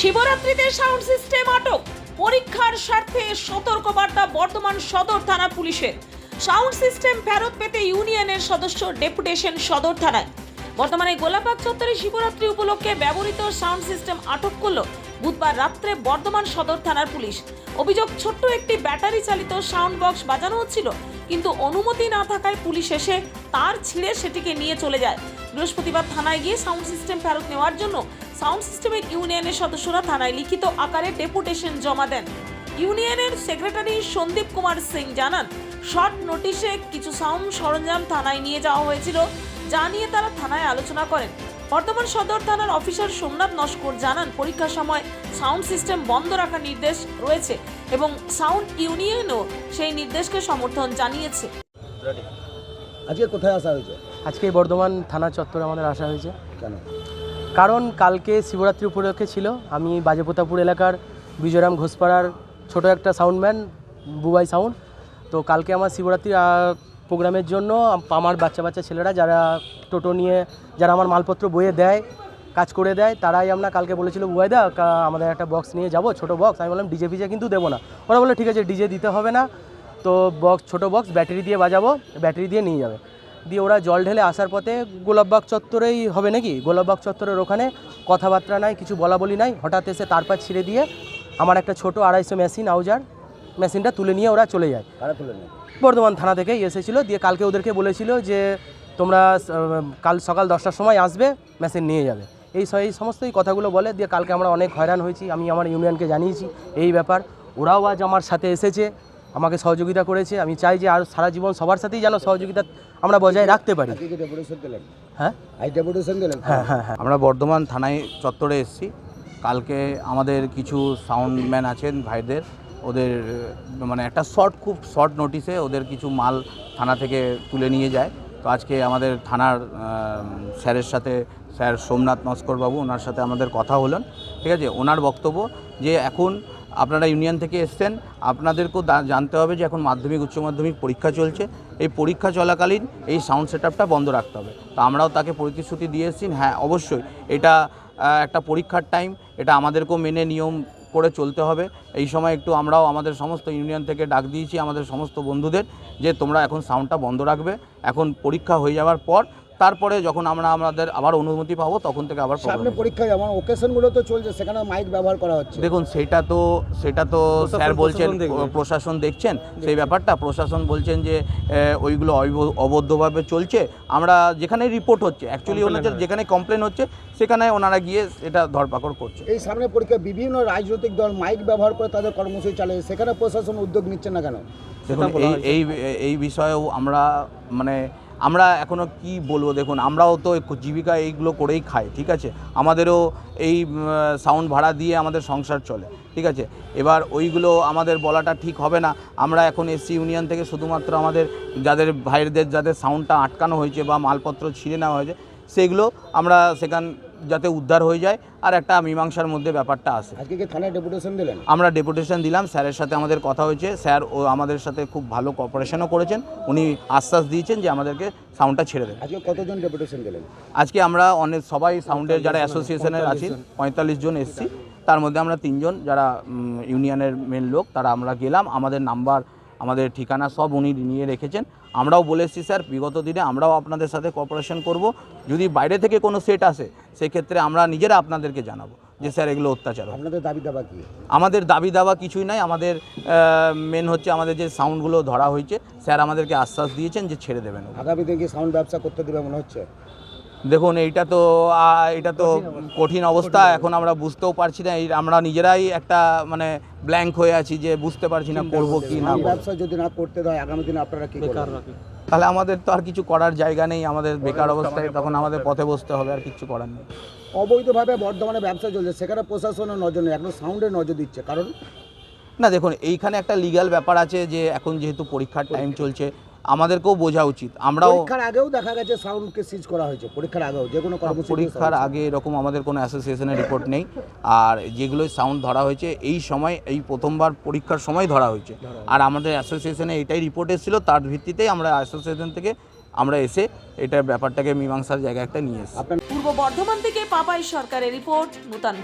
শিবরাত্রিতে sound system আটক। পরীক্ষার স্বার্থে সতর্কবার্তা বর্ধমান সদর থানা পুলিশের। সাউন্ড সিস্টেম ফেরত পেতে ইউনিয়নের সদস্য ডেপুটেশন সদর থানায়। বর্তমানে গোলাপাক চত্বরে শিবরাত্রি উপলক্ষে ব্যবহৃত সাউন্ড সিস্টেম আটক করল বুধবার রাত্রে বর্ধমান সদর থানার পুলিশ। অভিযোগ, ছোট্ট একটি ব্যাটারি চালিত সাউন্ড বক্স বাজানো হচ্ছিল, কিন্তু অনুমতি না থাকায় পুলিশ এসে তার ছিঁড়ে সেটিকে নিয়ে চলে যায়। বৃহস্পতিবার থানায় গিয়ে সাউন্ড সিস্টেম ফেরত নেওয়ার জন্য সাউন্ড সিস্টেমের ইউনিয়নের সদস্যরা থানায় লিখিত আকারে ডেপুটেশন জমা দেন। ইউনিয়নের সেক্রেটারি সন্দীপ কুমার সিং জানান শর্ট নোটিশে কিছু সাউন্ড সরঞ্জাম থানায় নিয়ে যাওয়া হয়েছিল যা নিয়ে তারা থানায় আলোচনা করেন। বর্তমান সদর থানার অফিসার সোমনাথ নস্কর জানান পরীক্ষার সময় সাউন্ড সিস্টেম বন্ধ রাখার নির্দেশ রয়েছে এবং সাউন্ড ইউনিয়নও সেই নির্দেশকে সমর্থন জানিয়েছে। আজকে কোথায় আসা হয়েছে? আজকে বর্ধমান থানা চত্বরে আমাদের আসা হয়েছে। কেন? কারণ কালকে শিবরাত্রি উপলক্ষে ছিল। আমি বাজেপ্রতাপুর এলাকার বিজয়রাম ঘোষপাড়ার ছোট একটা সাউন্ডম্যান, বুবাই সাউন্ড। তো কালকে আমার শিবরাত্রি প্রোগ্রামের জন্য আমার বাচ্চা বাচ্চা ছেলেরা যারা টোটো নিয়ে, যারা আমার মালপত্র বয়ে দেয়, কাজ করে দেয়, তারাই আমরা কালকে বলেছিল, বুবাই দা আমাদের একটা বক্স নিয়ে যাব, ছোট বক্স। আমি বললাম, ডিজে ফিজে কিন্তু দেবো না। ওরা বলে ঠিক আছে, ডিজে দিতে হবে না। তো বক্স, ছোট বক্স, ব্যাটারি দিয়ে বাজাবো, ব্যাটারি দিয়ে নিয়ে যাবে। দিয়ে ওরা জল ঢেলে আসার পথে গোলাপবাগ চত্বরেই হবে নাকি? গোলাপবাগ চত্বরের ওখানে কথাবার্তা নাই কিছু বলা বলি নাই। হঠাৎ এসে তারপর ছিঁড়ে দিয়ে আমার একটা ছোট আড়াইশো মেশিন আউজার মেশিনটা তুলে নিয়ে ওরা চলে যায়। বর্ধমান থানা থেকেই এসেছিল। দিয়ে কালকে ওদেরকে বলেছিল যে তোমরা কাল সকাল দশটার সময় আসবে মেশিন নিয়ে যাবে। এই এই সমস্তই কথাগুলো বলে দিয়ে কালকে আমরা অনেক হয়রান হয়েছি। আমি আমার ইউনিয়নকে জানিয়েছি এই ব্যাপার। ওরাও আজ আমার সাথে এসেছে। আমাকে সহযোগিতা করেছে। আমি চাই যে আর সারা জীবন সবার সাথেই যেন সহযোগিতা আমরা বজায় রাখতে পারি। হ্যাঁ? হ্যাঁ হ্যাঁ হ্যাঁ। আমরা বর্ধমান থানায় চত্বরে এসেছি। কালকে আমাদের কিছু সাউন্ডম্যান আছেন ভাইদের। ওদের মানে একটা শর্ট খুব শর্ট নোটিসে ওদের কিছু মাল থানা থেকে তুলে নিয়ে যায়। তো আজকে আমাদের থানার স্যারের সাথে স্যার সোমনাথ নস্করবাবু ওনার সাথে আমাদের কথা হলেন ঠিক আছে? ওনার বক্তব্য যে এখন আপনারা ইউনিয়ন থেকে এসছেন, আপনাদেরকেও জানতে হবে যে এখন মাধ্যমিক, উচ্চ মাধ্যমিক পরীক্ষা চলছে। এই পরীক্ষা চলাকালীন এই সাউন্ড সেটআপটা বন্ধ রাখতে হবে। তো আমরাও তাকে প্রতিশ্রুতি দিয়ে এসেছি। হ্যাঁ অবশ্যই এটা একটা পরীক্ষার টাইম, এটা আমাদেরকেও মেনে নিয়ম করে চলতে হবে। এই সময় একটু আমরাও আমাদের সমস্ত ইউনিয়ন থেকে ডাক দিয়েছি, আমাদের সমস্ত বন্ধুদের, যে তোমরা এখন সাউন্ডটা বন্ধ রাখবে। এখন পরীক্ষা হয়ে যাওয়ার পর তারপরে যখন আমরা আমাদের আবার অনুমতি পাবো তখন থেকে আবার সামনে হবে। পরীক্ষা যেমন ওকেশনগুলো তো চলছে সেখানে মাইক ব্যবহার করা হচ্ছে। দেখুন সেটা তো সেটা তো স্যার বলছেন প্রশাসন দেখছেন সেই ব্যাপারটা। প্রশাসন বলছেন যে ওইগুলো অবৈধভাবে চলছে। আমরা যেখানে রিপোর্ট হচ্ছে অ্যাকচুয়ালি ওনাদের যেখানে কমপ্লেন হচ্ছে সেখানে ওনারা গিয়ে এটা ধরপাকড় করছে। এই সামনে পরীক্ষা বিভিন্ন রাজনৈতিক দল মাইক ব্যবহার করে তাদের কর্মসূচি চালিয়ে সেখানে প্রশাসন উদ্যোগ নিচ্ছে না কেন? এই এই বিষয়েও আমরা মানে আমরা এখনও কি বলব? দেখুন, আমরাও তো জীবিকা এইগুলো করেই খাই, ঠিক আছে? আমাদেরও এই সাউন্ড ভাড়া দিয়ে আমাদের সংসার চলে, ঠিক আছে? এবার ওইগুলো আমাদের বলাটা ঠিক হবে না। আমরা এখন এসি ইউনিয়ন থেকে শুধুমাত্র আমাদের যাদের ভাইদের, যাদের সাউন্ডটা আটকানো হয়েছে বা মালপত্র ছিঁড়ে নেওয়া হয়েছে, সেগুলো আমরা সেখান যাতে উদ্ধার হয়ে যায় আর একটা মীমাংসার মধ্যে ব্যাপারটা আসে আজকে কি থানায় ডেপুটেশন দিলেন? আমরা ডেপুটেশন দিলাম স্যারের সাথে আমাদের কথা হয়েছে স্যার ও আমাদের সাথে খুব ভালো কপারেশনও করেছেন উনি আশ্বাস দিয়েছেন যে আমাদেরকে সাউন্ডটা ছেড়ে দেবে আজকে কতজন ডেপুটেশন দিলেন? আজকে আমরা অনেক সবাই সাউন্ডের যারা অ্যাসোসিয়েশনের আছি পঁয়তাল্লিশ জন। এসছি। তার মধ্যে আমরা তিনজন যারা ইউনিয়নের মেন লোক তারা আমরা গেলাম। আমাদের নাম্বার আমাদের ঠিকানা সব উনি নিয়ে রেখেছেন। আমরাও বলে এসেছি স্যার বিগত দিনে আমরাও আপনাদের সাথে কোঅপারেশন করব। যদি বাইরে থেকে কোনো সেট আসে সেক্ষেত্রে আমরা নিজেরা আপনাদেরকে জানাব যে স্যার এগুলো অত্যাচার আপনাদের দাবি দাবা কি? আমাদের দাবি দাওয়া কিছুই নাই। আমাদের মেন হচ্ছে আমাদের যে সাউন্ডগুলো ধরা হয়েছে স্যার আমাদেরকে আশ্বাস দিয়েছেন যে ছেড়ে দেবেন। আগামী দিনে কি সাউন্ড ব্যবসা করতে দেবে মনে হচ্ছে? দেখুন এইটা তো এটা তো কঠিন অবস্থা। এখন আমরা বুঝতেও পারছি না এই আমরা নিজেরাই একটা মানে ব্ল্যাঙ্ক হয়ে আছি যে বুঝতে পারছি না করব কি না ব্যবসা যদি না করতে দেয় আগামী দিনে আপনারা কি তাহলে আমাদের তো আর কিছু করার জায়গা নেই আমাদের বেকার অবস্থায় তখন আমাদের পথে বসতে হবে আর কিছু করার নেই। অবৈধভাবে বর্ধমানে ব্যবসা চলছে সেখানে প্রশাসনের নজর নেই এখন সাউন্ডের নজর দিচ্ছে। কারণ না দেখুন এইখানে একটা লিগ্যাল ব্যাপার আছে যে এখন যেহেতু পরীক্ষার টাইম চলছে আমাদেরকেও বোঝা উচিত। আমরাও পরীক্ষার আগেও দেখা গেছে সাউন্ডকে সিজ করা হয়েছে পরীক্ষার আগেও যে কোনো পরীক্ষার আগে এরকম আমাদের কোনো অ্যাসোসিয়েশনের রিপোর্ট নেই। আর যেগুলো সাউন্ড ধরা হয়েছে এই সময় এই প্রথমবার পরীক্ষার সময় ধরা হয়েছে। আর আমাদের অ্যাসোসিয়েশনে এটাই রিপোর্ট এসেছিল তার ভিত্তিতেই আমরা অ্যাসোসিয়েশন থেকে আমরা এসে এটা ব্যাপারটাকে মীমাংসার জায়গায় একটা নিয়ে এসেছি। পূর্ব বর্ধমান থেকে পাপাই সরকারের রিপোর্ট নূতন